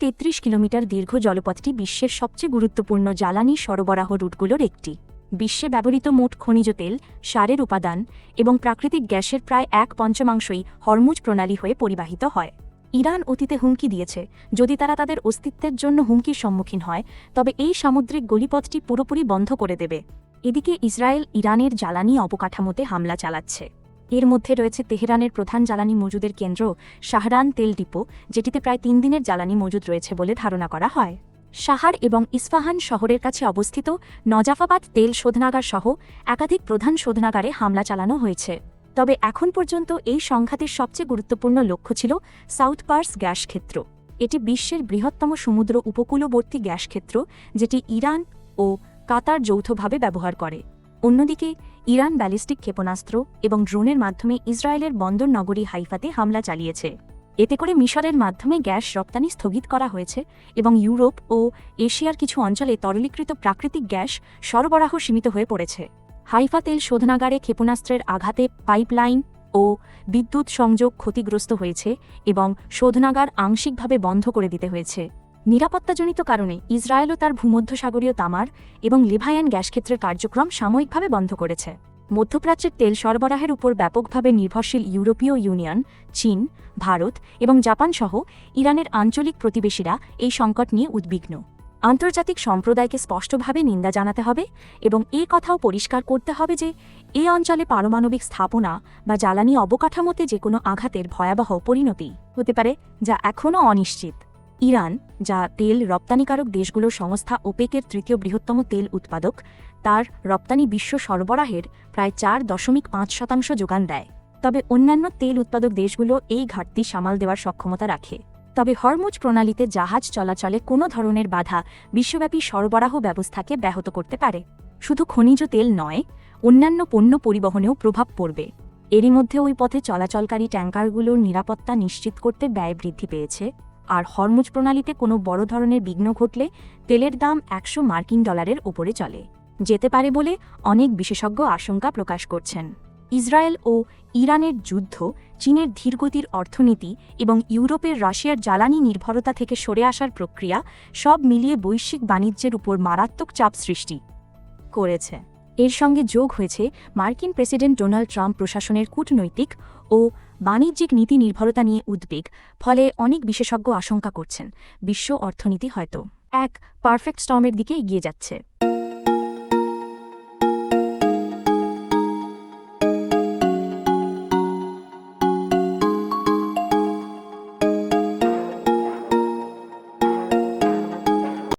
তেত্রিশ কিলোমিটার দীর্ঘ জলপথটি বিশ্বের সবচেয়ে গুরুত্বপূর্ণ জ্বালানি সরবরাহ রুটগুলোর একটি। বিশ্বে ব্যবহৃত মোট খনিজ তেল, সারের উপাদান এবং প্রাকৃতিক গ্যাসের প্রায় এক পঞ্চমাংশই হরমুজ প্রণালী হয়ে পরিবাহিত হয়। ইরান অতীতে হুমকি দিয়েছে, যদি তারা তাদের অস্তিত্বের জন্য হুমকির সম্মুখীন হয়, তবে এই সামুদ্রিক গলিপথটি পুরোপুরি বন্ধ করে দেবে। এদিকে ইসরায়েল ইরানের জ্বালানি অবকাঠামোতে হামলা চালাচ্ছে। এর মধ্যে রয়েছে তেহরানের প্রধান জ্বালানি মজুদের কেন্দ্র শাহরান তেল ডিপো, যেটিতে প্রায় তিন দিনের জ্বালানি মজুদ রয়েছে বলে ধারণা করা হয়। সাহার এবং ইস্পাহান শহরের কাছে অবস্থিত নজাফাবাদ তেল শোধনাগার সহ একাধিক প্রধান শোধনাগারে হামলা চালানো হয়েছে। তবে এখন পর্যন্ত এই সংঘাতের সবচেয়ে গুরুত্বপূর্ণ লক্ষ্য ছিল সাউথ পার্স গ্যাস ক্ষেত্র। এটি বিশ্বের বৃহত্তম সমুদ্র উপকূলবর্তী গ্যাস ক্ষেত্র, যেটি ইরান ও কাতার যৌথভাবে ব্যবহার করে। অন্যদিকে, ইরান ব্যালিস্টিক ক্ষেপণাস্ত্র এবং ড্রোনের মাধ্যমে ইসরায়েলের বন্দর নগরী হাইফাতে হামলা চালিয়েছে। এতে করে মিশরের মাধ্যমে গ্যাস রপ্তানি স্থগিত করা হয়েছে এবং ইউরোপ ও এশিয়ার কিছু অঞ্চলে তরলীকৃত প্রাকৃতিক গ্যাস সরবরাহ সীমিত হয়ে পড়েছে। হাইফা তেল শোধনাগারে ক্ষেপণাস্ত্রের আঘাতে পাইপলাইন ও বিদ্যুৎ সংযোগ ক্ষতিগ্রস্ত হয়েছে এবং শোধনাগার আংশিকভাবে বন্ধ করে দিতে হয়েছে। নিরাপত্তাজনিত কারণে ইসরায়েলও তার ভূমধ্যসাগরীয় তামার এবং লিভায়ান গ্যাস ক্ষেত্রের কার্যক্রম সাময়িকভাবে বন্ধ করেছে। মধ্যপ্রাচ্যের তেল সরবরাহের উপর ব্যাপকভাবে নির্ভরশীল ইউরোপীয় ইউনিয়ন, চীন, ভারত এবং জাপান সহ ইরানের আঞ্চলিক প্রতিবেশীরা এই সংকট নিয়ে উদ্বিগ্ন। আন্তর্জাতিক সম্প্রদায়কে স্পষ্টভাবে নিন্দা জানাতে হবে এবং এ কথাও পরিষ্কার করতে হবে যে, এ অঞ্চলে পারমাণবিক স্থাপনা বা জ্বালানি অবকাঠামোতে যে কোনো আঘাতের ভয়াবহ পরিণতি হতে পারে যা এখনও অনিশ্চিত। ইরান, যা তেল রপ্তানিকারক দেশগুলোর সংস্থা ওপেকের তৃতীয় বৃহত্তম তেল উৎপাদক, তার রপ্তানি বিশ্ব সরবরাহের প্রায় চার দশমিক পাঁচ শতাংশ যোগান দেয়। তবে অন্যান্য তেল উৎপাদক দেশগুলো এই ঘাটতি সামাল দেওয়ার সক্ষমতা রাখে। তবে হরমুজ প্রণালীতে জাহাজ চলাচলে কোনো ধরনের বাধা বিশ্বব্যাপী সরবরাহ ব্যবস্থাকে ব্যাহত করতে পারে। শুধু খনিজ তেল নয়, অন্যান্য পণ্য পরিবহনেও প্রভাব পড়বে। এরই মধ্যে ওই পথে চলাচলকারী ট্যাঙ্কারগুলোর নিরাপত্তা নিশ্চিত করতে ব্যয় বৃদ্ধি পেয়েছে। আর হরমুজ প্রণালীতে কোনো বড় ধরনের বিঘ্ন ঘটলে তেলের দাম একশো মার্কিন ডলারের ওপরে চলে। যেতে পারে বলে অনেক বিশেষজ্ঞ আশঙ্কা প্রকাশ করছেন। ইসরায়েল ও ইরানের যুদ্ধ, চীনের ধীরগতির অর্থনীতি এবং ইউরোপের রাশিয়ার জ্বালানি নির্ভরতা থেকে সরে আসার প্রক্রিয়া সব মিলিয়ে বৈশ্বিক বাণিজ্যের উপর মারাত্মক চাপ সৃষ্টি করেছে। এর সঙ্গে যোগ হয়েছে মার্কিন প্রেসিডেন্ট ডোনাল্ড ট্রাম্প প্রশাসনের কূটনৈতিক ও বাণিজ্যিক নীতি নির্ভরতা নিয়ে উদ্বেগ, ফলে অনেক বিশেষজ্ঞ আশঙ্কা করছেন, বিশ্ব অর্থনীতি হয়তো এক পারফেক্ট স্টমের দিকে এগিয়ে যাচ্ছে।